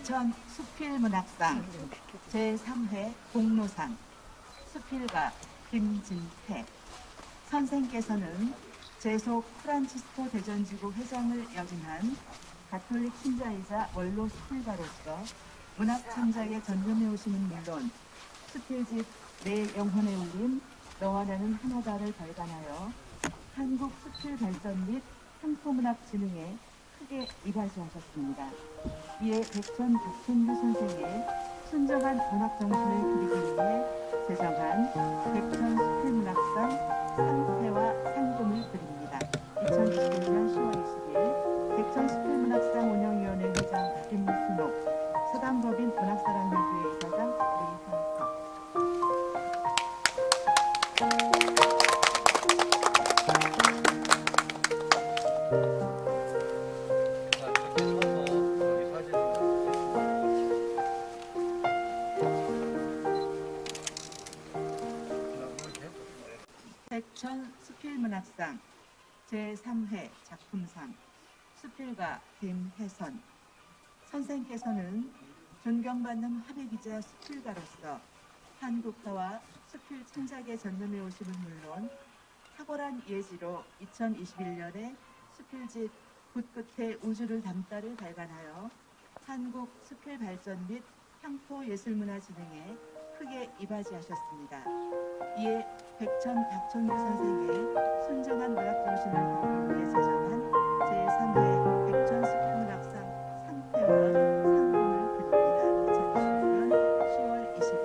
백천 수필문학상 제3회 공로상 수필가 김진태. 선생께서는 제속 프란치스코 대전지구 회장을 역임한 가톨릭 신자이자 원로 수필가로서 문학 창작에 전념해 오시는 물론 수필집 내 영혼에 울린 너와 나는 하나다를 발간하여 한국 수필 발전 및 향토문학 진흥에 크게 이바지하셨습니다. 이에 백천 박춘규 선생의 순정한 문학 정신을 그리기 위해 제정한 백천 수필문학상 상패와 상금을 드립니다. 2021년 문학상 제3회 작품상 수필가 김혜선 선생께서는 존경받는 화백이자 수필가로서 한국화와 수필 창작에 전념해 오심은 물론 탁월한 예지로 2021년에 수필집 붓끝에 우주를 담다를 발간하여 한국 수필 발전 및 향토 예술문화 진흥에 크게 이바지하셨습니다. 이에 백천 박천규 선생의 순정한 문학 정신을 위해 제정한 제3회 백천 수필문학상 상패와 상금을 드립니다. 2021년 10월 20일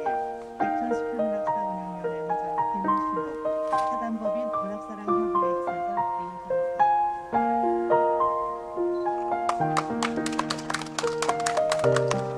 백천 수필문학상 운영위원회 회장 김순옥 사단법인 문학사랑협의회 이사장 이현석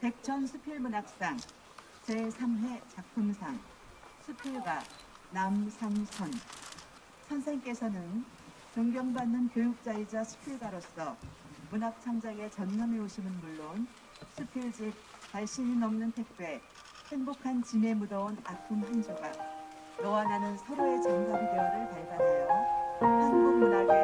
백천 수필문학상 제3회 작품상 수필가 남상선. 선생께서는 존경받는 교육자이자 수필가로서 문학 창작에 전념해 오심은 물론 수필집 발신이 넘는 택배 행복한 짐에 묻어온 아픔 한 조각 너와 나는 서로의 장갑이 되어를 발간하여 한국 문학의